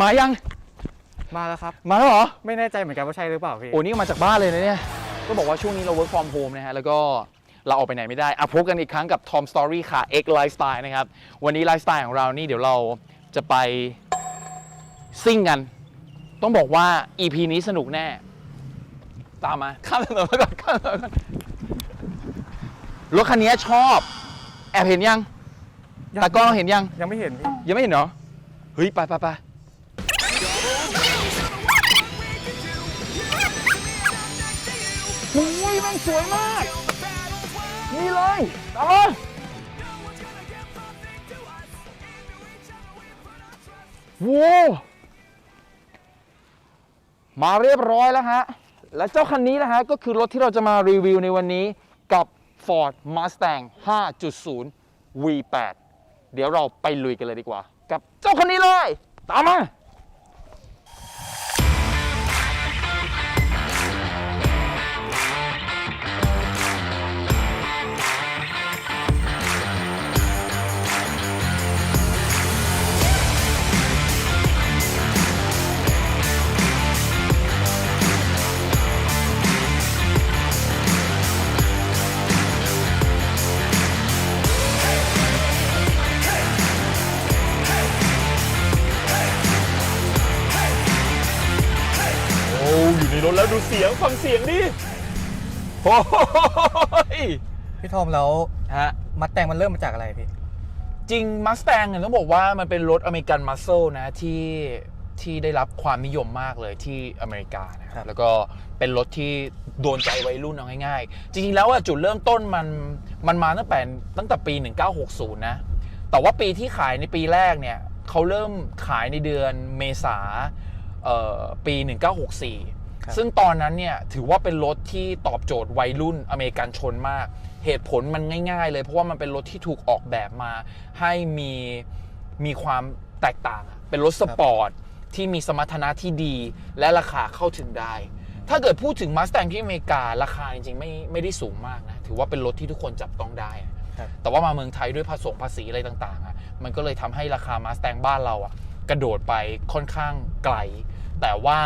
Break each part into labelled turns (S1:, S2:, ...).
S1: มายัง
S2: มาแล้วครับ
S1: มาแล้วเหรอ
S2: ไม่แน่ใจเหมือนกันว่าใช่หรือเปล่าพี่
S1: โอ้นี่มาจากบ้านเลยนะเนี่ย ก็บอกว่าช่วงนี้เรา work from home นะฮะ แล้วก็เราออกไปไหนไม่ได้อะพบกันอีกครั้งกับ Tom Story ค่ะ X Lifestyle นะครับ วันนี้ไลฟ์สไตล์ของเรานี่เดี๋ยวเราจะไปซิ่งกัน ต้องบอกว่า EP นี้สนุกแน่ ตามมาข้ามถนนมาก่อนข้ามถนนมาก่อนรถคันนี้ชอบ แอบเห็นยัง
S2: ยัง
S1: ตากล้องเห็นยัง
S2: ยังไม่เห็นพี่
S1: ยังไม่เห็นเหรอ เฮ้ย ไปไปไปโม่งสวยมาก นี่เลยตามมาว้าวมาเรียบร้อยแล้วฮะ และเจ้าคันนี้นะฮะ ก็คือรถที่เราจะมารีวิวในวันนี้กับ Ford Mustang 5.0 V8 เดี๋ยวเราไปลุยกันเลยดีกว่า กับเจ้าคันนี้เลย ตามมา เสียงฟังเสียงดิโอ้ย
S2: พี่ทอมแล้ว
S1: ฮะ
S2: มัดแต่งมันเริ่มมาจากอะไรพี่
S1: จริงมัสแตงเนี่ยต้องบอกว่ามันเป็นรถอเมริกันมัสเซลนะที่ที่ได้รับความนิยมมากเลยที่อเมริกานะค
S2: ครั
S1: รับ บแล้วก็เป็นรถที่โดนใจวัยรุ่นเอาง่ายๆ จริงๆแล้วอะจุดเริ่มต้นมันมันมาตั้งแต่ตั้งแต่ปี 1960 นะ แต่ว่าปีที่ขายในปีแรกเนี่ยเขาเริ่มขายในเดือนเมษาเอ่อปี 1964
S2: ครับ
S1: ซึ่งตอนนั้นเนี่ยถือว่าเป็นรถที่ตอบโจทย์วัยรุ่นอเมริกันชนมาก เหตุผลมันง่าย ๆ เลย เพราะว่ามันเป็นรถที่ถูกออกแบบมา ให้มีมีความแตกต่างอะเป็นรถสปอร์ตที่มีสมรรถนะที่ดีและราคาเข้าถึงได้ ถ้าเกิดพูดถึงมาส t ต n ที่อเมริการาคาจริงๆไม่ไม่ได้สูงมากนะ ถือว่าเป็นรถที่ทุกคนจับต้องได้อะ
S2: ครับ
S1: แต่ว่ามาเมืองไทยด้วยภาษงภาษีอะไรต่างๆอะมันก็เลยทำให้ราคามาส t ต n บ้านเราอะกระโดดไปค่อนข้างไกล แต่ว่า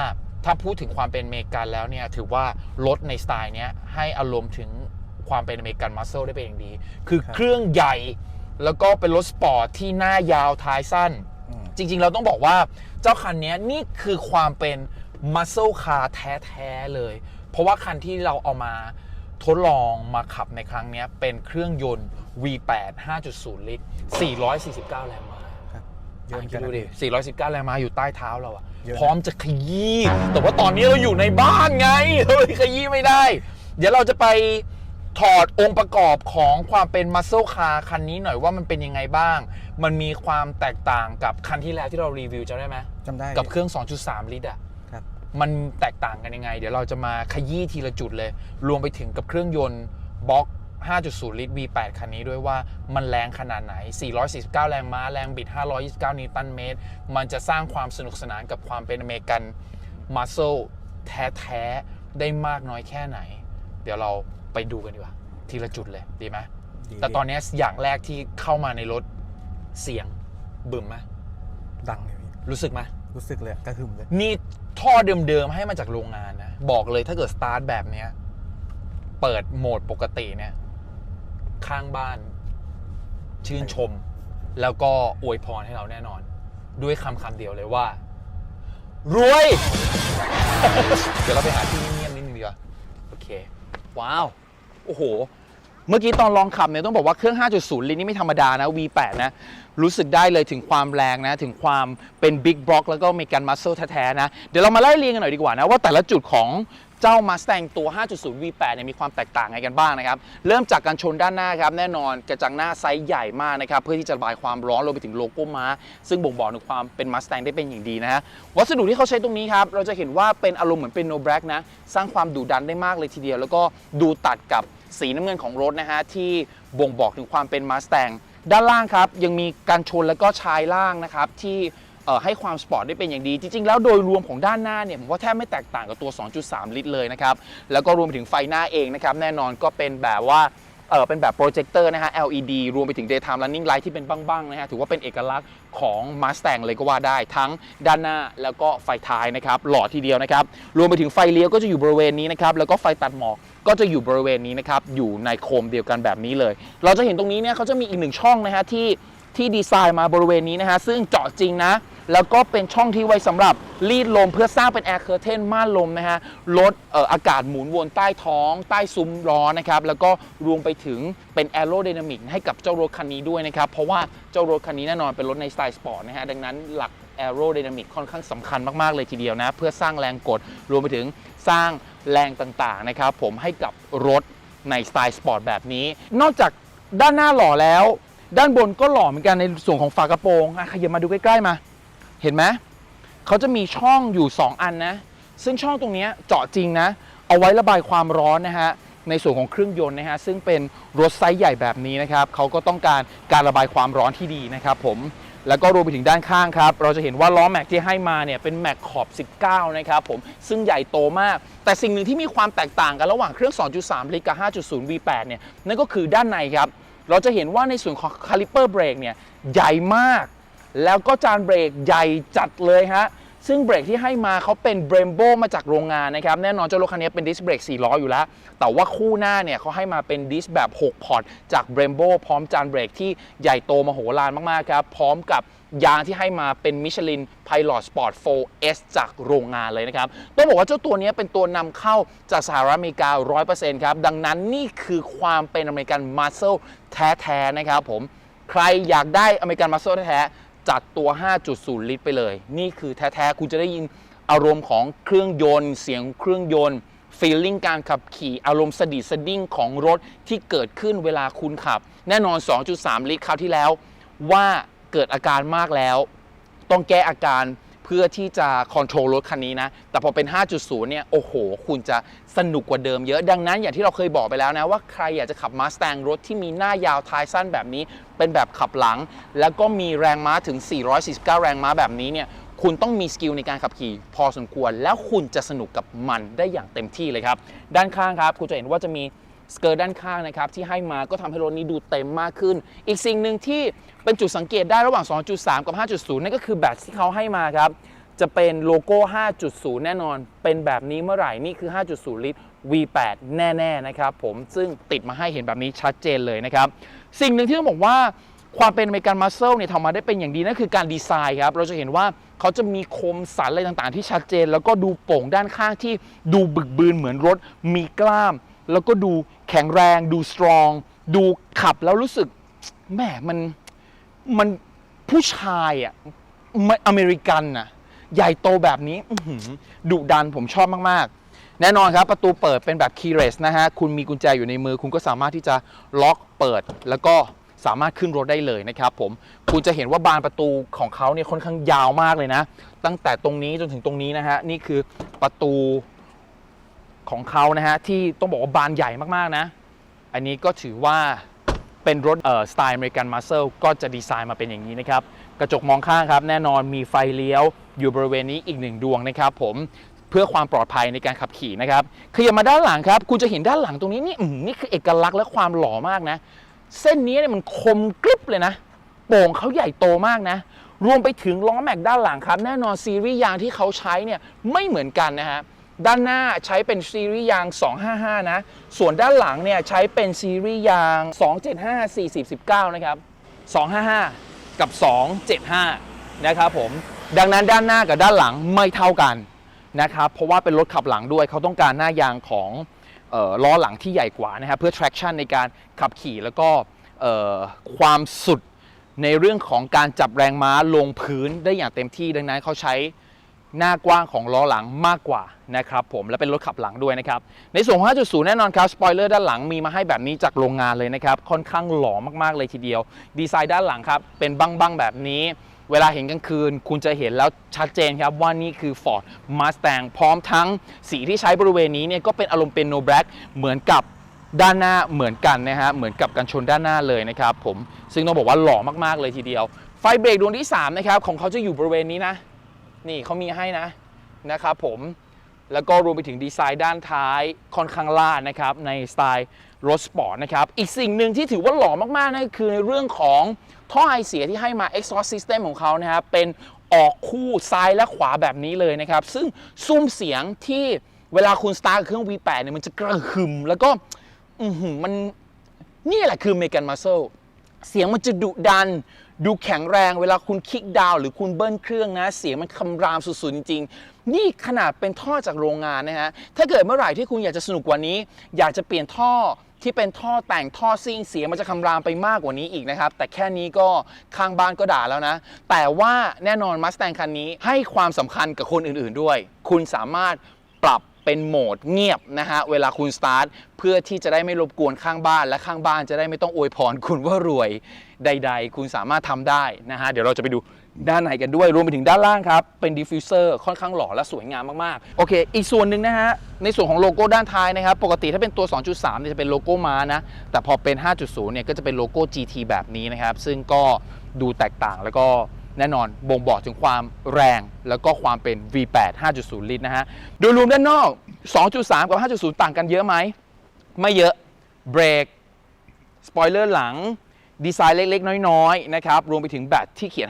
S1: ถ้าพูดถึงความเป็นอเมริกันแล้วเนี่ยถือว่ารถในสไตล์เนี้ยให้อารมณ์ถึงความเป็นอเมริกันมัสเซลได้เป็นอย่างดี คือ
S2: ครับ
S1: เครื่องใหญ่แล้วก็เป็นรถสปอร์ตที่หน้ายาวท้ายสั้น
S2: อืม
S1: จริง ๆ เราต้องบอกว่าเจ้าคันนี้นี่คือความเป็น muscle car แท้ ๆ เลย เพราะว่าคันที่เราเอามาทดลองมาขับในครั้งนี้เป็นเครื่องยนต์ V8 5.0 ลิตร 449 แรงม้า
S2: ครับเยอะ
S1: อะ
S2: เหมือน
S1: คิ
S2: กั
S1: ด
S2: น
S1: ดู
S2: นะ
S1: ดิ
S2: พี่
S1: 419 แรงม้าอยู่ใต้เท้าเราอะ
S2: เยอะนะ
S1: พร้อมจะขยี้แต่ว่าตอนนี้เราอยู่ในบ้านไงเราเลยขยี้ไม่ได้ เดี๋ยวเราจะไปถอดองค์ประกอบของความเป็น muscle car คันนี้หน่อยว่ามันเป็นยังไงบ้าง มันมีความแตกต่างกับคันที่แล้วที่เรารีวิวจำได้ไหม
S2: จำได้
S1: กับ
S2: พี่
S1: เครื่อง 2.3 ลิตรอะ
S2: ครับ
S1: มันแตกต่างกันยังไง เดี๋ยวเราจะมาขยี้ทีละจุดเลย รวมไปถึงกับเครื่องยนต์บล็อก 5.0 ลิตร V8 คันนี้ด้วยว่ามันแรงขนาดไหน 449 แรงม้า แรงบิด 529 นิวตันเมตร มันจะสร้างความสนุกสนานกับความเป็นอเมริกันมัสเซลแท้ๆ ได้มากน้อยแค่ไหน เดี๋ยวเราไปดูกันดีกว่า ทีละจุดเลยดีไหม
S2: ดี
S1: แต่ตอนนี้อย่างแรกที่เข้ามาในรถเสียงบึมไหม
S2: ดังเลยพี่
S1: รู้สึกไหม
S2: รู้สึกเลยกระหึ่มเลย
S1: นี่ท่อเดิมๆให้มาจากโรงงานนะ บอกเลยถ้าเกิดสตาร์ทแบบเนี้ย เปิดโหมดปกติเนี่ย ข้างบ้าน ชื่นชม แล้วก็อวยพรให้เราแน่นอน ด้วยคำคำเดียวเลยว่า รวย เดี๋ยวเราไปหาที่เงียบๆนิดนึงดีกว่าโอเค ว้าว โอ้โห เมื่อกี้ตอนลองขับเนี่ยต้องบอกว่าเครื่อง 5.0 ลิตรนี่ไม่ธรรมดานะ V8 นะ รู้สึกได้เลยถึงความแรงนะ ถึงความเป็นบิ๊กบล็อกแล้วก็มีการมัสเซลแท้ๆนะ เดี๋ยวเรามาไล่เรียงกันหน่อยดีกว่านะ ว่าแต่ละจุดของ เจ้า Mustang ตัว 5.0 V8 เนี่ยมีความแตกต่างไงกันบ้างนะครับ เริ่มจากการชนด้านหน้าครับแน่นอนกระจังหน้าไซส์ใหญ่มากนะครับ เพื่อที่จะระบายความร้อนรวมไปถึงโลโก้ม้า ซึ่งบ่งบอกถึงความเป็น Mustang ได้เป็นอย่างดีนะฮะวัสดุที่เขาใช้ตรงนี้ครับ เราจะเห็นว่าเป็นอารมณ์เหมือนเป็น no black นะ สร้างความดุดันได้มากเลยทีเดียว แล้วก็ดูตัดกับสีน้ำเงินของรถนะฮะที่บ่งบอกถึงความเป็น Mustang ด้านล่างครับยังมีการชนแล้วก็ชายล่างนะครับที่ ให้ความสปอร์ตได้เป็นอย่างดี จริง ๆ แล้วโดยรวมของด้านหน้าเนี่ยผมว่าแทบไม่แตกต่างกับตัว 2.3 ลิตรเลยนะครับ แล้วก็รวมไปถึงไฟหน้าเองนะครับแน่นอนก็เป็นแบบว่าเออเป็นแบบโปรเจคเตอร์นะฮะ LED รวมไปถึง daytime running light ที่เป็นบ้างๆนะฮะ ถือว่าเป็นเอกลักษณ์ของ Mustang เลยก็ว่าได้ทั้งด้านหน้าแล้วก็ไฟท้ายนะครับ หล่อทีเดียวนะครับ รวมไปถึงไฟเลี้ยวก็จะอยู่บริเวณนี้นะครับ แล้วก็ไฟตัดหมอกก็จะอยู่บริเวณนี้นะครับ อยู่ในโคมเดียวกันแบบนี้เลย เราจะเห็นตรงนี้เนี่ยเขาจะมีอีกหนึ่งช่องนะฮะที่ที่ดีไซน์มาบริเวณนี้นะฮะซึ่งเจาะจริงนะ แล้วก็เป็นช่องที่ไว้สำหรับรีดลมเพื่อสร้างเป็นแอร์เคอร์เทนม่านลมนะฮะลดอออากาศหมุนวนใต้ท้อง ใต้ซุ้มล้อนะครับ แล้วก็รวมไปถึงเป็นแอโร d y นามิกให้กับเจ้ารถคันนี้ด้วยนะครับ เพราะว่าเจ้ารถคันนี้แน่นอนเป็นรถในสไตล์สปอร์ตนะฮะ ดังนั้นหลักแอโร d y นามิกค่อนข้างสำคัญมาก ๆ เลยทีเดียวนะ เพื่อสร้างแรงกด รวมไปถึงสร้างแรงต่าง ๆ นะครับ ผมให้กับรถในสไตล์สปอร์ตแบบนี้ นอกจากด้านหน้าหล่อแล้ว ด้านบนก็หล่อเหมือนกันในส่วนของฝากระโปรงอะขยับมาดูใกล้ ๆ มา เห็นไหมเขาจะมีช่องอยู่ 2 อันนะ ซึ่งช่องตรงนี้เจาะจริงนะ เอาไว้ระบายความร้อนนะฮะ ในส่วนของเครื่องยนต์นะฮะ ซึ่งเป็นรถไซส์ใหญ่แบบนี้นะครับ เขาก็ต้องการการระบายความร้อนที่ดีนะครับผม แล้วก็รวมไปถึงด้านข้างครับ เราจะเห็นว่าล้อแม็กที่ให้มาเนี่ยเป็นแม็กขอบ 19 นะครับผม ซึ่งใหญ่โตมาก แต่สิ่งหนึ่งที่มีความแตกต่างกันระหว่างเครื่อง 2.3 ลิตรกับ 5.0 V8 เนี่ย นั่นก็คือด้านในครับ เราจะเห็นว่าในส่วนของคาลิเปอร์เบรกเนี่ยใหญ่มาก แล้วก็จานเบรกใหญ่จัดเลยฮะซึ่งเบรกที่ให้มาเขาเป็นเบรมโบมาจากโรงงานนะครับ แน่นอนเจ้ารถคันนี้เป็นดิสเบรก4ล้ออยู่แล้ว แต่ว่าคู่หน้าเนี่ยเขาให้มาเป็นดิสแบบ 6 พอร์ต จากเบรมโบพร้อมจานเบรกที่ใหญ่โตมโหฬารมาก ๆ ครับ พร้อมกับยางที่ให้มาเป็นมิชลิน Pilot Sport 4S จากโรงงานเลยนะครับ ต้องบอกว่าเจ้าตัวนี้เป็นตัวนำเข้าจากสหรัฐอเมริกา 100%ครับ ดังนั้นนี่คือความเป็นอเมริกันมัสเซลแท้ ๆ นะครับผมใครอยากได้อเมริกันมัสเซลแท้ จัดตัว 5.0 ลิตรไปเลย นี่คือแท้ๆ คุณจะได้ยินอารมณ์ของเครื่องยนต์ เสียงเครื่องยนต์ฟีลลิ่งการขับขี่อารมณ์สะดิดสะดิ้งของรถที่เกิดขึ้นเวลาคุณขับ แน่นอน 2.3 ลิตรคราวที่แล้ว ว่าเกิดอาการมากแล้ว ต้องแก้อาการ เพื่อที่จะคอนโทรลรถคันนี้นะ แต่พอเป็น 5.0 เนี่ย โอ้โห คุณจะสนุกกว่าเดิมเยอะ ดังนั้นอย่างที่เราเคยบอกไปแล้วนะว่าใครอยากจะขับ Mustang รถที่มีหน้ายาวท้ายสั้นแบบนี้ เป็นแบบขับหลัง แล้วก็มีแรงม้าถึง 449 แรงม้าแบบนี้เนี่ย คุณต้องมีสกิลในการขับขี่พอสมควร แล้วคุณจะสนุกกับมันได้อย่างเต็มที่เลยครับ ด้านข้างครับ คุณจะเห็นว่าจะมี สเกิร์ตด้านข้างนะครับที่ให้มาก็ทำให้รถนี้ดูเต็มมากขึ้น อีกสิ่งหนึ่งที่เป็นจุดสังเกตได้ระหว่าง 2.3 กับ 5.0 นั่นก็คือแบตที่เขาให้มาครับจะเป็นโลโก้ 5.0 แน่นอน เป็นแบบนี้เมื่อไหร่นี่คือ 5.0 ลิตร V8 แน่ๆนะครับผมซึ่งติดมาให้เห็นแบบนี้ชัดเจนเลยนะครับ สิ่งหนึ่งที่ต้องบอกว่าความเป็นอเมริกันมัสเซลเนี่ยทำมาได้เป็นอย่างดีนั่นคือการดีไซน์ครับ เราจะเห็นว่าเขาจะมีคมสันอะไรต่างๆ ที่ชัดเจน แล้วก็ดูโป่งด้านข้างที่ดูบึกบืนเหมือนรถมีกล้าม แล้วก็ดูแข็งแรง ดูสตรอง ดูขับแล้วรู้สึกแหมมันมันผู้ชายอะมันอเมริกันน่ะ ใหญ่โตแบบนี้ดุดันผมชอบมากๆ แน่นอนครับ ประตูเปิดเป็นแบบ keyless นะฮะ คุณมีกุญแจอยู่ในมือ คุณก็สามารถที่จะล็อกเปิด แล้วก็สามารถขึ้นรถได้เลยนะครับผม คุณจะเห็นว่าบานประตูของเขาเนี่ยค่อนข้างยาวมากเลยนะ ตั้งแต่ตรงนี้จนถึงตรงนี้นะฮะ นี่คือประตู ของเขานะฮะที่ต้องบอกว่าบานใหญ่มากๆนะ อันนี้ก็ถือว่าเป็นรถเอ่อสไตล์อเมริกันมาสเซลก็จะดีไซน์มาเป็นอย่างนี้นะครับ กระจกมองข้างครับ แน่นอนมีไฟเลี้ยวอยู่บริเวณนี้อีกหนึ่งดวงนะครับผมเพื่อความปลอดภัยในการขับขี่นะครับขยับมาด้านหลังครับคุณจะเห็นด้านหลังตรงนี้นี่นี่คือเอกลักษณ์และความหล่อมากนะ เส้นนี้เนี่ยมันคมกริบเลยนะโป่งเขาใหญ่โตมากนะ รวมไปถึงล้อแม็กด้านหลังครับ แน่นอนซีรีส์ยางที่เขาใช้เนี่ยไม่เหมือนกันนะฮะ ด้านหน้าใช้เป็นซีรีส์ยาง 255 นะ ส่วนด้านหลังเนี่ยใช้เป็นซีรีส์ยาง 275 40 19 นะครับ 255 กับ 275 นะครับผม ดังนั้นด้านหน้ากับด้านหลังไม่เท่ากันนะครับ เพราะว่าเป็นรถขับหลังด้วย เขาต้องการหน้ายางของออล้อหลังที่ใหญ่กว่านะครับเพื่อ traction ในการขับขี่แล้วก็ความสุดในเรื่องของการจับแรงม้าลงพื้นได้อย่างเต็มที่ดังนั้นเขาใช้ หน้ากว้างของล้อหลังมากกว่านะครับผมและเป็นรถขับหลังด้วยนะครับ ในส่วนของ 5.0 แน่นอนครับสปอยเลอร์ด้านหลังมีมาให้แบบนี้จากโรงงานเลยนะครับ ค่อนข้างหล่อมากๆเลยทีเดียว ดีไซน์ด้านหลังครับ เป็นบังๆแบบนี้ เวลาเห็นกลางคืน คุณจะเห็นแล้วชัดเจนครับว่านี่คือ Ford Mustang พร้อมทั้งสีที่ใช้บริเวณนี้เนี่ยก็เป็นอารมณ์เป็น no black เหมือนกับด้านหน้าเหมือนกันนะฮะเหมือนกับกันชนด้านหน้าเลยนะครับผมซึ่งต้องบอกว่าหล่อมากๆเลยทีเดียว ไฟเบรกดวงที่สามนะครับของเขาจะอยู่บริเวณนี้นะ นี่เขามีให้นะนะครับผมแล้วก็รวมไปถึงดีไซน์ด้านท้ายค่อนข้างล่านะครับในสไตล์รถสปอร์ตนะครับ อีกสิ่งหนึ่งที่ถือว่าหล่อมากๆนั่นก็คือในเรื่องของท่อไอเสียที่ให้มา exhaust system ของเขานะครับเป็นออกคู่ซ้ายและขวาแบบนี้เลยนะครับ ซึ่งซุ้มเสียงที่เวลาคุณสตาร์ทเครื่อง V8 เนี่ยมันจะกระหึ่มแล้วก็อืมันนี่แหละคือเมกันมัสเซเสียงมันจะดุดัน ดูแข็งแรงเวลาคุณคิกดาวหรือคุณเบิ้ลเครื่องนะ เสียงมันคำรามสุดๆจริงๆ นี่ขนาดเป็นท่อจากโรงงานนะฮะ ถ้าเกิดเมื่อไหร่ที่คุณอยากจะสนุกกว่านี้ อยากจะเปลี่ยนท่อที่เป็นท่อแต่งท่อซิ่งเสียงมันจะคำรามไปมากกว่านี้อีกนะครับ แต่แค่นี้ก็ข้างบ้านก็ด่าแล้วนะ แต่ว่าแน่นอนมัสแตงคันนี้ให้ความสำคัญกับคนอื่นๆด้วย คุณสามารถปรับเป็นโหมดเงียบนะฮะ เวลาคุณสตาร์ทเพื่อที่จะได้ไม่รบกวนข้างบ้านและข้างบ้านจะได้ไม่ต้องอวยพรคุณว่ารวย ใด ๆ คุณสามารถทำได้นะฮะเดี๋ยวเราจะไปดูด้านในกันด้วยรวมไปถึงด้านล่างครับเป็นดิฟฟิวเซอร์ค่อนข้างหล่อและสวยงามมากๆโอเค อีกส่วนหนึ่งนะฮะในส่วนของโลโก้ด้านท้ายนะครับปกติถ้าเป็นตัว 2.3เนี่ยจะเป็นโลโก้ม้านะแต่พอเป็น 5.0 เนี่ยก็จะเป็นโลโก้ GT แบบนี้นะครับซึ่งก็ดูแตกต่างแล้วก็แน่นอนบ่งบอกถึงความแรงแล้วก็ความเป็น V8 5.0 ลิตรนะฮะโดยรวมด้านนอก 2.3 กับ 5.0 ต่างกันเยอะไหมไม่เยอะเบรกสปอยเลอร์หลัง ดีไซน์เล็กๆ น้อยๆนะครับรวมไปถึงแบตที่เขียน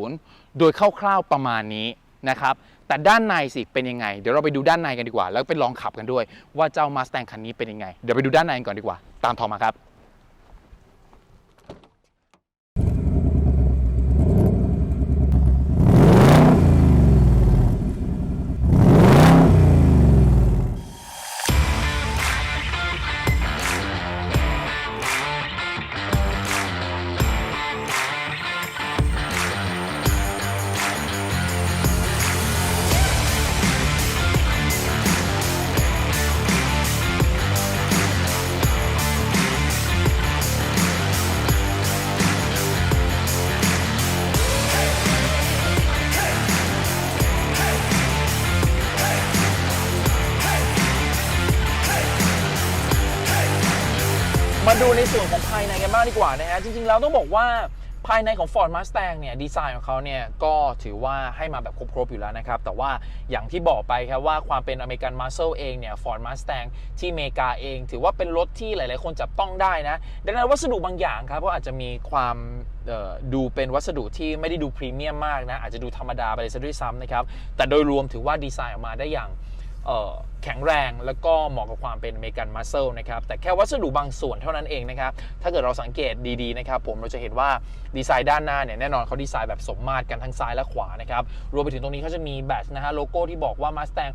S1: 5.0 โดยคร่าวๆประมาณนี้นะครับแต่ด้านในสิเป็นยังไง เดี๋ยวเราไปดูด้านในกันดีกว่า แล้วไปลองขับกันด้วยว่าเจ้ามาสแตงคันนี้เป็นยังไง เดี๋ยวไปดูด้านในกันก่อนดีกว่า ตามทอมมาครับ ดูในส่วนของภายในกันบ้างดีกว่านะฮะ จริงๆ แล้วต้องบอกว่าภายในของ Ford Mustang เนี่ยดีไซน์ของเขาเนี่ยก็ถือว่าให้มาแบบครบๆอยู่แล้วนะครับ แต่ว่าอย่างที่บอกไปครับว่าความเป็นอเมริกัน Muscle เองเนี่ย Ford Mustang ที่อเมริกาเอง ถือว่าเป็นรถที่หลายๆ คนจับต้องได้นะ ดังนั้นวัสดุบางอย่างครับก็อาจจะมีความดูเป็นวัสดุที่ไม่ได้ดูพรีเมียมมากนะ อาจจะดูธรรมดาไปเลยซะด้วยซ้ำนะครับ แต่โดยรวมถือว่าดีไซน์ออกมาได้อย่างแข็งแรงแล้วก็เหมาะกับความเป็นอเมริกันมัสเซลนะครับแต่แค่วัสดุบางส่วนเท่านั้นเองนะครับถ้าเกิดเราสังเกตดีๆนะครับผมเราจะเห็นว่าดีไซน์ด้านหน้าเนี่ยแน่นอนเขาดีไซน์แบบสมมาตรกันทั้งซ้ายและขวานะครับรวมไปถึงตรงนี้เขาจะมีแบตนะฮะโลโก้ที่บอกว่า Mustang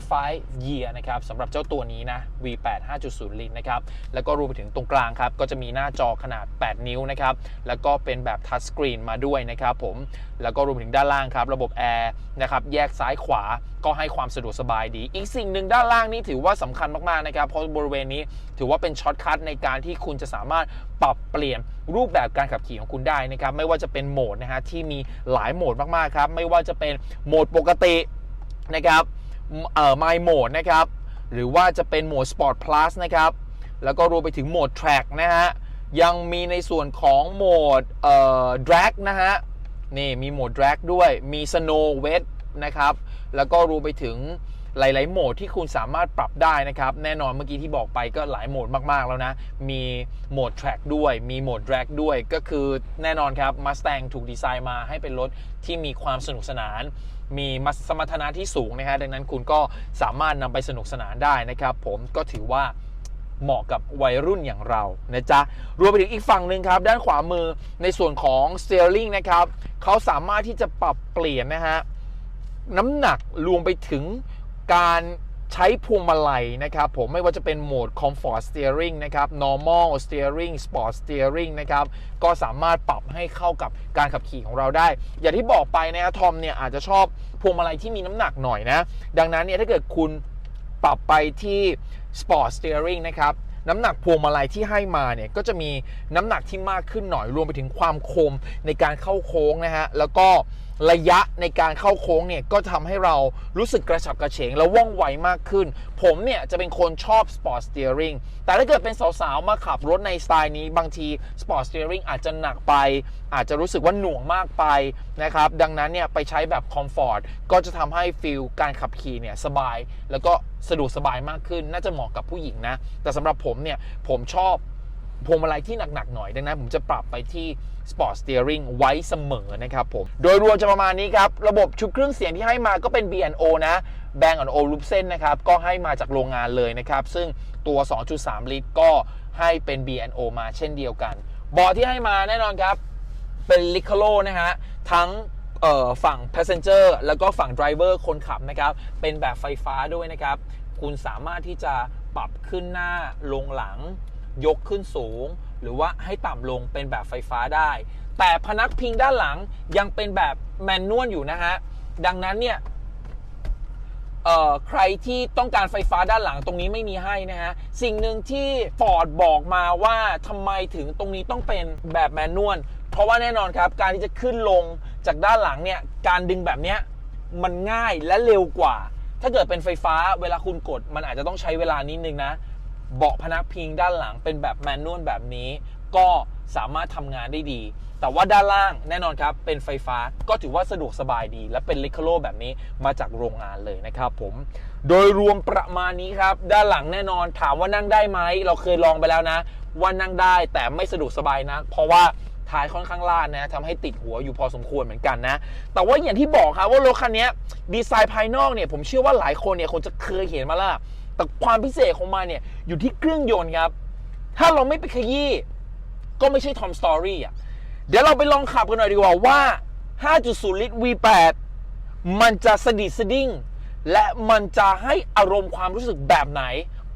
S1: 55 year นะครับสำหรับเจ้าตัวนี้นะ V8 5.0 ลิตรนะครับแล้วก็รวมไปถึงตรงกลางครับก็จะมีหน้าจอขนาด 8 นิ้วนะครับแล้วก็เป็นแบบทัชสกรีนมาด้วยนะครับผมแล้วก็รวมไปถึงด้านล่างครับระบบแอร์นะครับแยกซ้ายขวาก็ให้ความสะดวกสบายดีอีกสิ่งหนึ่งด้านล่างนี่ถือว่าสำคัญมากๆนะครับเพราะบริเวณนี้ถือว่าเป็นช็อตคัทในการที่คุณจะสามารถปรับเปลี่ยนรูปแบบการขับขี่ของคุณได้นะครับไม่ว่าจะเป็นโหมดนะฮะที่มีหลายโหมดมากๆครับไม่ว่าจะเป็นโหมดปกตินะครับเอ่อ My Mode นะครับหรือว่าจะเป็นโหมด Sport Plus นะครับแล้วก็รวมไปถึงโหมด Track นะฮะยังมีในส่วนของโหมดเอ่อ Drag นะฮะนี่มีโหมด drag ด้วยมี snow wet นะครับแล้วก็รวมไปถึง หลาย ๆ โหมดที่คุณสามารถปรับได้นะครับ แน่นอนเมื่อกี้ที่บอกไปก็หลายโหมดมาก ๆ แล้วนะ มีโหมด track ด้วย มีโหมด drag ด้วย ก็คือแน่นอนครับ Mustang ถูกดีไซน์มาให้เป็นรถที่มีความสนุกสนาน มีสมรรถนะที่สูงนะฮะดังนั้นคุณก็สามารถนำไปสนุกสนานได้นะครับ ผมก็ถือว่าเหมาะกับวัยรุ่นอย่างเรานะจ๊ะ รวมไปถึงอีกฝั่งหนึ่งครับ ด้านขวามือในส่วนของ steering นะครับเขาสามารถที่จะปรับเปลี่ยนนะฮะน้ำหนักรวมไปถึง การใช้พวงมาลัยนะครับผมไม่ว่าจะเป็นโหมด comfort steering นะครับ normal steering sport steering นะครับก็สามารถปรับให้เข้ากับการขับขี่ของเราได้ อย่างที่บอกไปนะทอมเนี่ยอาจจะชอบพวงมาลัยที่มีน้ำหนักหน่อยนะ ดังนั้นเนี่ยถ้าเกิดคุณปรับไปที่ Sport Steering นะครับน้ำหนักพวงมาลัยที่ให้มาเนี่ยก็จะมีน้ำหนักที่มากขึ้นหน่อยรวมไปถึงความคมในการเข้าโค้งนะฮะแล้วก็ระยะในการเข้าโค้งเนี่ยก็ทำให้เรารู้สึกกระฉับกระเฉงและว่องไวมากขึ้น ผมเนี่ยจะเป็นคนชอบสปอร์ตสเตียริงแต่ถ้าเกิดเป็นสาวๆ มาขับรถในสไตล์นี้บางทีสปอร์ตสเตียริงอาจจะหนักไป อาจจะรู้สึกว่าหน่วงมากไปนะครับ ดังนั้นเนี่ยไปใช้แบบคอมฟอร์ตก็จะทำให้ฟิลการขับขี่เนี่ยสบาย แล้วก็สะดวกสบายมากขึ้น น่าจะเหมาะกับผู้หญิงนะ แต่สำหรับผมเนี่ยผมชอบพวงมาลัยที่หนักๆหน่อยดังนั้นผมจะปรับไปที่ Sport Steering ไว้เสมอนะครับผม โดยรวมจะประมาณนี้ครับ ระบบชุดเครื่องเสียงที่ให้มาก็เป็น B&O นะ Bang o Olufsen นะครับ ก็ให้มาจากโรงงานเลยนะครับ ซึ่งตัว 2.3 ลิตรก็ให้เป็น B&O มาเช่นเดียวกันเบาะที่ให้มาแน่นอนครับ เป็น l i c a l o นะฮะ ทั้งเอ่อฝั่ง passenger แล้วก็ฝั่ง driver คนขับนะครับ เป็นแบบไฟฟ้าด้วยนะครับ คุณสามารถที่จะปรับขึ้นหน้าลงหลัง ยกขึ้นสูง หรือว่าให้ต่ำลงเป็นแบบไฟฟ้าได้ แต่พนักพิงด้านหลังยังเป็นแบบแมนนวลอยู่นะฮะ ดังนั้นเนี่ยใครที่ต้องการไฟฟ้าด้านหลังตรงนี้ไม่มีให้นะฮะ สิ่งหนึ่งที่ Ford บอกมาว่าทำไมถึงตรงนี้ต้องเป็นแบบแมนนวลเพราะว่าแน่นอนครับ การที่จะขึ้นลงจากด้านหลังเนี่ย การดึงแบบเนี้ยมันง่ายและเร็วกว่า ถ้าเกิดเป็นไฟฟ้าเวลาคุณกด มันอาจจะต้องใช้เวลานิดนึงนะ เบาะพนักพิงด้านหลังเป็นแบบแมนนวลแบบนี้ ก็สามารถทำงานได้ดี แต่ว่าด้านล่างแน่นอนครับ เป็นไฟฟ้าก็ถือว่าสะดวกสบายดี และเป็นลิคโลแบบนี้มาจากโรงงานเลยนะครับผม โดยรวมประมาณนี้ครับ ด้านหลังแน่นอนถามว่านั่งได้ไหม เราเคยลองไปแล้วนะ ว่านั่งได้แต่ไม่สะดวกสบายนะเพราะว่าท้ายค่อนข้างลาดนะทำให้ติดหัวอยู่พอสมควรเหมือนกันนะ แต่ว่าอย่างที่บอกครับว่ารถคันนี้ดีไซน์ภายนอกเนี่ยผมเชื่อว่าหลายคนเนี่ยคงจะเคยเห็นมาแล้ว แต่ความพิเศษของมันเนี่ยอยู่ที่เครื่องยนต์ครับ ถ้าเราไม่ไปขยี้ก็ไม่ใช่ Tom Story อะ เดี๋ยวเราไปลองขับกันหน่อยดีกว่าว่า 5.0 ลิตร V8 มันจะสดิดสดิ้ง และมันจะให้อารมณ์ความรู้สึกแบบไหน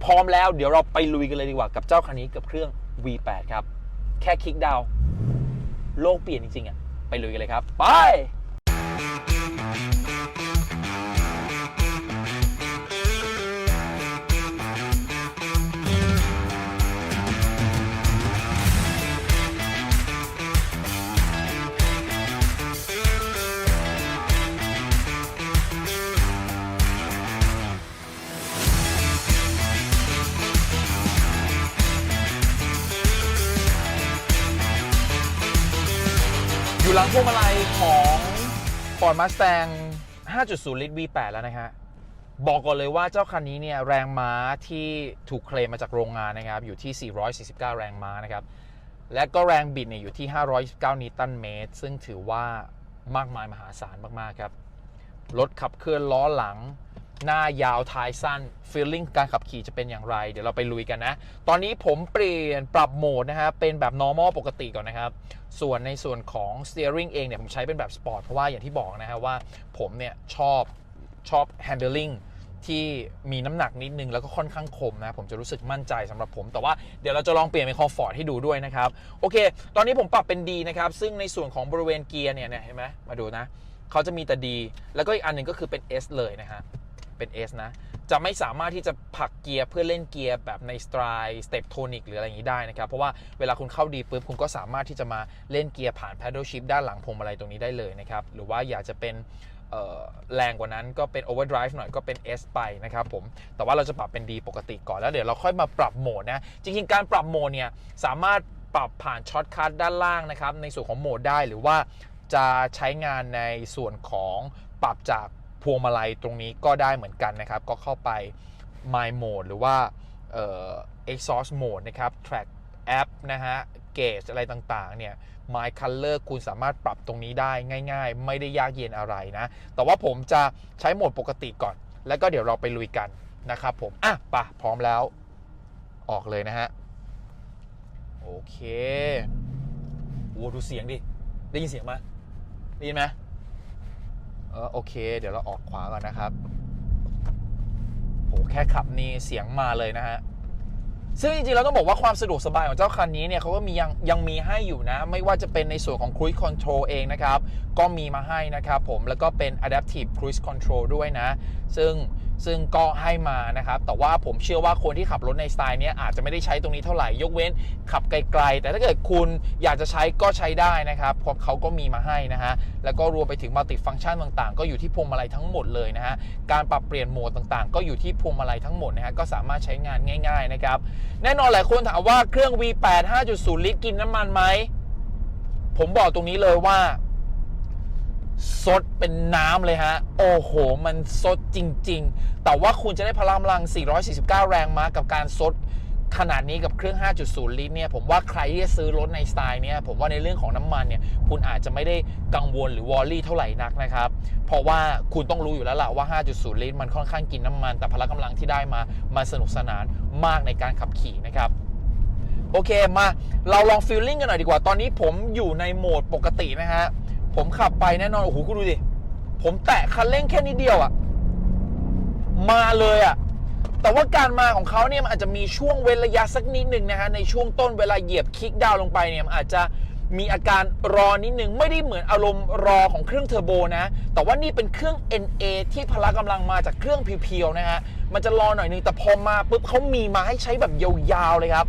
S1: พร้อมแล้วเดี๋ยวเราไปลุยกันเลยดีกว่ากับเจ้าคันนี้กับเครื่อง V8 ครับ แค่คลิกดาวโลกเปลี่ยนจริงๆอะ ไปลุยกันเลยครับ ไป วงมาลัยของ Ford Mustang 5.0 ลิตร V8 แล้วนะฮะ บอกก่อนเลยว่าเจ้าคันนี้เนี่ยแรงม้าที่ถูกเคลมมาจากโรงงานนะครับ อยู่ที่ 449 แรงม้านะครับ และก็แรงบิดเนี่ยอยู่ที่ 529 นิวตันเมตร ซึ่งถือว่ามากมายมหาศาลมาก ๆ ครับ รถขับเคลื่อนล้อหลัง หน้ายาวท้ายสั้นฟีลลิ่งการขับขี่จะเป็นอย่างไร เดี๋ยวเราไปลุยกันนะ ตอนนี้ผมเปลี่ยนปรับโหมดนะฮะเป็นแบบ normal ปกติก่อนนะครับ ส่วนในส่วนของ steering เองเนี่ยผมใช้เป็นแบบ sport เพราะว่าอย่างที่บอกนะฮะว่าผมเนี่ยชอบชอบ handling ที่มีน้ำหนักนิดนึงแล้วก็ค่อนข้างคมนะ ผมจะรู้สึกมั่นใจสำหรับผม แต่ว่าเดี๋ยวเราจะลองเปลี่ยนเป็น comfort ให้ดูด้วยนะครับ โอเค ตอนนี้ผมปรับเป็นดีนะครับ ซึ่งในส่วนของบริเวณเกียร์เนี่ยเนี่ยเห็นไหมมาดูนะเขาจะมีแต่ดี แล้วก็อีกอันหนึ่งก็คือเป็น S เลยนะฮะ เป็น S นะ จะไม่สามารถที่จะผลักเกียร์เพื่อเล่นเกียร์แบบในสไตล์สเตปโทนิกหรืออะไรอย่างนี้ได้นะครับ เพราะว่าเวลาคุณเข้าดีปุ๊บคุณก็สามารถที่จะมาเล่นเกียร์ผ่าน paddle shift ด้านหลังพวงมาลัยตรงนี้ได้เลยนะครับ หรือว่าอยากจะเป็นแรงกว่านั้นก็เป็น overdrive หน่อยก็เป็น S ไปนะครับผม แต่ว่าเราจะปรับเป็นดีปกติก่อนแล้วเดี๋ยวเราค่อยมาปรับโหมดนะ จริงๆ การปรับโหมดเนี่ยสามารถปรับผ่านช็อตคัทด้านล่างนะครับในส่วนของโหมดได้หรือว่าจะใช้งานในส่วนของปรับจาก วงมาลัยตรงนี้ก็ได้เหมือนกันนะครับ ก็เข้าไป My Mode หรือว่า Exhaust Mode นะครับ Track App นะฮะ Gauge อะไรต่างๆ เนี่ย My Color คุณสามารถปรับตรงนี้ได้ง่าย ๆ ไม่ได้ยากเย็นอะไรนะ แต่ว่าผมจะใช้โหมดปกติก่อน แล้วก็เดี๋ยวเราไปลุยกันนะครับผม อะปะพร้อมแล้วออกเลยนะฮะ โอเคโอ้ดูเสียงดิ ได้ยินเสียงไหมได้ยินไหม เออโอเค เดี๋ยวเราออกขวาก่อนนะครับโหแค่ขับนี่เสียงมาเลยนะฮะซึ่งจริงๆเราต้องบอกว่าความสะดวกสบายของเจ้าคันนี้เนี่ยเขาก็มียังยังมีให้อยู่นะ ไม่ว่าจะเป็นในส่วนของ Cruise Control เองนะครับ ก็มีมาให้นะครับผมแล้วก็เป็น Adaptive Cruise Control ด้วยนะ ซึ่ง ซึ่งก็ให้มานะครับ แต่ว่าผมเชื่อว่าคนที่ขับรถในสไตล์นี้อาจจะไม่ได้ใช้ตรงนี้เท่าไหร่ ยกเว้นขับไกลๆ แต่ถ้าเกิดคุณอยากจะใช้ก็ใช้ได้นะครับเพราะเขาก็มีมาให้นะฮะ แล้วก็รวมไปถึงมัลติฟัง c t ชันต่างๆ ก็อยู่ที่พวงมาลัยทั้งหมดเลยนะฮะ การปรับเปลี่ยนโหมดต่างๆ ก็อยู่ที่พวงมาลัยทั้งหมดนะฮะ ก็สามารถใช้งานง่าย ๆนะครับ แน่นอนหลายคนถามว่าเครื่อง V8 5.0 ลิตรกินน้ำมันไหม ผมบอกตรงนี้เลยว่า ซดเป็นน้ำเลยฮะ โอ้โห มันซดจริง ๆ แต่ว่าคุณจะได้พลังกำลัง 449 แรงม้ากับการซดขนาดนี้กับเครื่อง 5.0 ลิตรเนี่ย ผมว่าใครที่จะซื้อรถในสไตล์เนี่ย ผมว่าในเรื่องของน้ำมันเนี่ย คุณอาจจะไม่ได้กังวลหรือวอรี่เท่าไหร่นักนะครับ เพราะว่าคุณต้องรู้อยู่แล้วล่ะว่า 5.0 ลิตร มันค่อนข้างกินน้ำมัน แต่พละกำลังที่ได้มา มันสนุกสนานมากในการขับขี่นะครับโอเคมาเราลองฟีลลิ่งกันหน่อยดีกว่า ตอนนี้ผมอยู่ในโหมดปกตินะฮะ ผมขับไปแน่นอน โอ้โห คุณดูดิ ผมแตะคันเร่งแค่นิดเดียวอะมาเลยอะแต่ว่าการมาของเขาเนี่ยมันอาจจะมีช่วงเว้นระยะสักนิดหนึ่งนะฮะ ในช่วงต้นเวลาเหยียบคลิกดาวน์ลงไปเนี่ยมันอาจจะมีอาการรอนิดหนึ่งไม่ได้เหมือนอารมณ์รอของเครื่องเทอร์โบนะ แต่ว่านี่เป็นเครื่อง NA ที่พละกำลังมาจากเครื่องเพียวๆนะฮะ มันจะรอหน่อยนึงแต่พอมาปุ๊บเขามีมาให้ใช้แบบยาวๆเลยครับ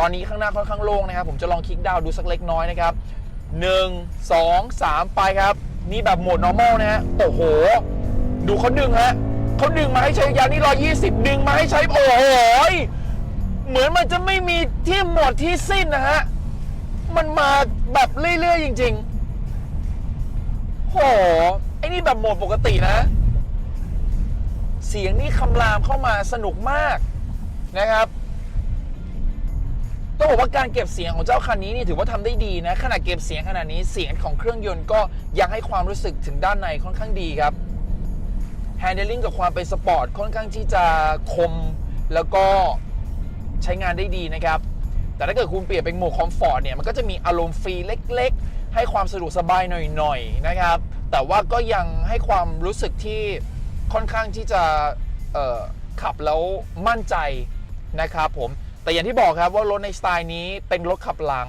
S1: ตอนนี้ข้างหน้าค่อนข้างโล่งนะครับ ผมจะลองคลิกดาวน์ดูสักเล็กน้อยนะครับ 1 2 3 ไปครับ นี่แบบโหมด normal นะฮะ โอ้โห ดูเขาดึงฮะเขาดึงมาให้ใช้ยาวนี่120ดึงมาให้ใช้ โอ้โหยเหมือนมันจะไม่มีที่หมดที่สิ้นนะฮะ มันมาแบบเรื่อย ๆ จริงๆโหไอ้นี่แบบโหมดปกตินะ เสียงนี่คำรามเข้ามาสนุกมากนะครับ ต้องบอกว่าการเก็บเสียงของเจ้าคันนี้นี่ถือว่าทำได้ดีนะขนาดเก็บเสียงขนาดนี้เสียงของเครื่องยนต์ก็ยังให้ความรู้สึกถึงด้านในค่อนข้างดีครับ Handling กับความเป็นสปอร์ตค่อนข้างที่จะคม แล้วก็ใช้งานได้ดีนะครับ แต่ถ้าเกิดคุณเปลี่ยนเป็นโหมดคอมฟอร์ตเนี่ยมันก็จะมีอารมณ์ฟรีเล็ก ๆ ให้ความสะดวกสบายหน่อยๆนะครับ แต่ว่าก็ยังให้ความรู้สึกที่ค่อนข้างที่จะขับแล้วมั่นใจนะครับผม แต่อย่างที่บอกครับว่ารถในสไตล์นี้เป็นรถขับหลัง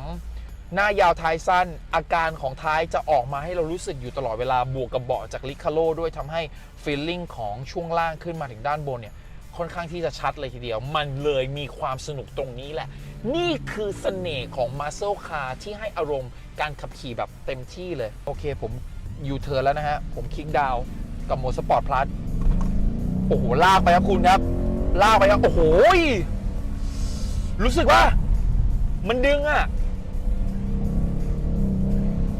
S1: หน้ายาวท้ายสั้น อาการของท้ายจะออกมาให้เรารู้สึกอยู่ตลอดเวลาบวกกับเบาะจากลิคาโลด้วยทำให้ฟีลลิ่งของช่วงล่างขึ้นมาถึงด้านบนเนี่ยค่อนข้างที่จะชัดเลยทีเดียว มันเลยมีความสนุกตรงนี้แหละ นี่คือเสน่ห์ของ Muscle Car ที่ให้อารมณ์การขับขี่แบบเต็มที่เลย โอเคผมยูเทิร์นแล้วนะฮะ ผมคิกดาวกับโหมดสปอร์ตพลัสโอ้โห ลากไปครับคุณครับ ลากไปครับ โอ้โห รู้สึกว่า มันดึงอะ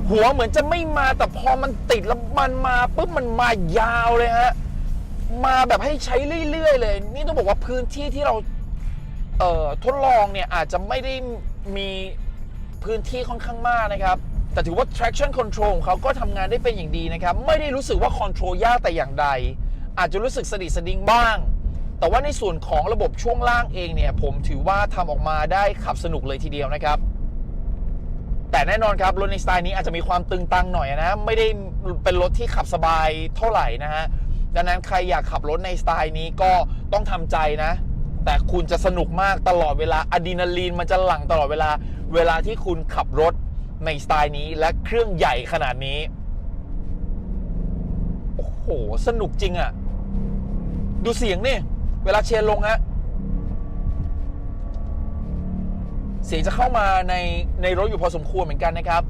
S1: หัวเหมือนจะไม่มาแต่พอมันติดแล้วมันมาปุ๊บมันมายาวเลยฮะ มาแบบให้ใช้เรื่อยๆเลย นี่ต้องบอกว่าพื้นที่ที่เรา เอ่อทดลองเนี่ยอาจจะไม่ได้มีพื้นที่ค่อนข้างมากนะครับ แต่ถือว่า traction control ของเขาก็ทำงานได้เป็นอย่างดีนะครับ ไม่ได้รู้สึกว่า control ยากแต่อย่างใด อาจจะรู้สึกสะดิดสะดิงบ้าง แต่ว่าในส่วนของระบบช่วงล่างเองเนี่ยผมถือว่าทำออกมาได้ขับสนุกเลยทีเดียวนะครับ แต่แน่นอนครับรถในสไตล์นี้อาจจะมีความตึงตังหน่อยนะไม่ได้เป็นรถที่ขับสบายเท่าไหร่นะฮะดังนั้นใครอยากขับรถในสไตล์นี้ก็ต้องทำใจนะ แต่คุณจะสนุกมากตลอดเวลาอะดรีนาลีนมันจะหลั่งตลอดเวลา เวลาที่คุณขับรถในสไตล์นี้และเครื่องใหญ่ขนาดนี้ โอ้โห สนุกจริงอะดูเสียงนี่ เวลาเชนลงฮะเสียงจะเข้ามาในในรถอยู่พอสมควรเหมือนกันนะครับ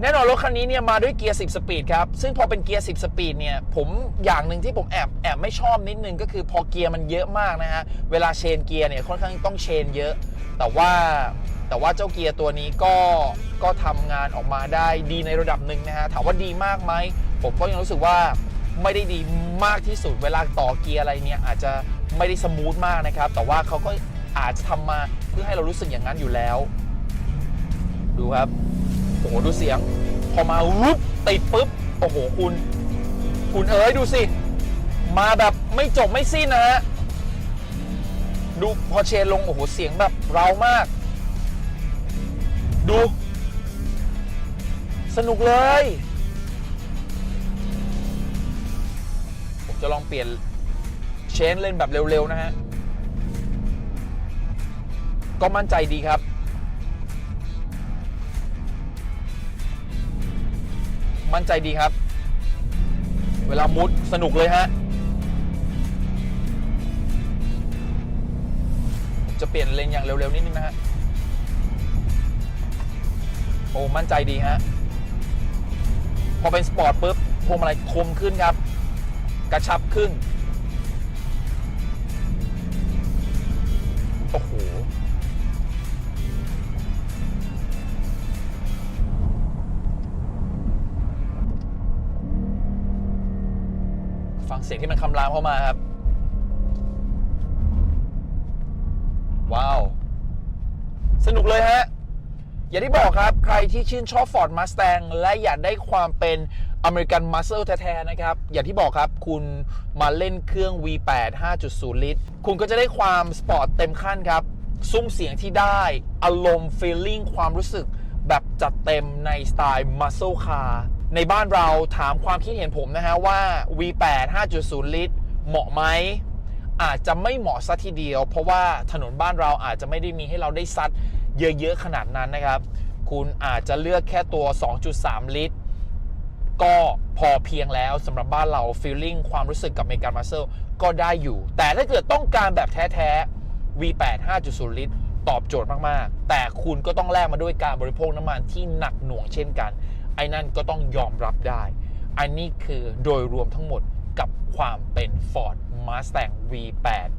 S1: แน่นอนรถคันนี้เนี่ยมาด้วยเกียร์ 10 สปีดครับ ซึ่งพอเป็นเกียร์ 10 สปีดเนี่ย ผมอย่างหนึ่งที่ผมแอบแอบไม่ชอบนิดนึงก็คือพอเกียร์มันเยอะมากนะฮะ เวลาเชนเกียร์เนี่ยค่อนข้างต้องเชนเยอะ แต่ว่าแต่ว่าเจ้าเกียร์ตัวนี้ก็ก็ทำงานออกมาได้ดีในระดับหนึ่งนะฮะ ถามว่าดีมากไหม ผมก็ยังรู้สึกว่าไม่ได้ดีมากที่สุดเวลาต่อเกียร์อะไรเนี่ยอาจจะ ไม่ได้สมูทมากนะครับ แต่ว่าเขาก็อาจจะทำมาเพื่อให้เรารู้สึกอย่างนั้นอยู่แล้ว ดูครับ โอ้โห ดูเสียง พอมาวุบติดปุ๊บ โอ้โห คุณ คุณเอ๋ยดูสิ มาแบบไม่จบไม่สิ้นนะฮะ ดูพอเชนลง โอ้โห เสียงแบบเรามาก ดู สนุกเลย ผมจะลองเปลี่ยน นเล่นแบบเร็ว ๆ นะฮะ ก็มั่นใจดีครับ มั่นใจดีครับ เวลามุดสนุกเลยฮะจะเปลี่ยนเลนอย่างเร็ว ๆ นิดนึงนะฮะ โอ้ มั่นใจดีฮะ พอเป็นสปอร์ตปุ๊บพวงมาลัยคมขึ้นครับ กระชับขึ้น โอ้โหฟังเสียงที่มันคำรามเข้ามาครับ ว้าว สนุกเลยฮะ อย่างที่บอกครับ ใครที่ชื่นชอบ Ford Mustang และอยากได้ความเป็น American Muscle แท้ๆนะครับ อย่างที่บอกครับคุณมาเล่นเครื่อง V8 5.0 ลิตร คุณก็จะได้ความสปอร์ตเต็มขั้นครับ ซุ้มเสียงที่ได้ อารมณ์ feeling ความรู้สึกแบบจัดเต็มในสไตล์ Muscle Car ในบ้านเราถามความคิดเห็นผมนะฮะว่า V8 5.0 ลิตร เหมาะไหมอาจจะไม่เหมาะซะทีเดียว เพราะว่าถนนบ้านเราอาจจะไม่ได้มีให้เราได้ซัดเยอะๆขนาดนั้นนะครับ คุณอาจจะเลือกแค่ตัว 2.3 ลิตร ก็พอเพียงแล้วสำหรับบ้านเราฟีลลิ่งความรู้สึกกับเมกามาเซลก็ได้อยู่ แต่ถ้าเกิดต้องการแบบแท้ ๆ V8 5.0 ลิตร ตอบโจทย์มาก ๆ แต่คุณก็ต้องแลกมาด้วยการบริโภคน้ำมันที่หนักหน่วงเช่นกัน ไอ้นั่นก็ต้องยอมรับได้ อันนี้คือโดยรวมทั้งหมดกับความเป็น Ford Mustang V8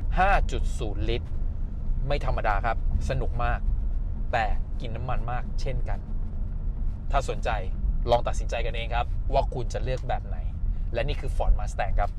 S1: 5.0 ลิตร ไม่ธรรมดาครับ สนุกมาก แต่กินน้ำมันมากเช่นกัน ถ้าสนใจ ลองตัดสินใจกันเองครับ ว่าคุณจะเลือกแบบไหน และนี่คือ Ford Mustang ครับ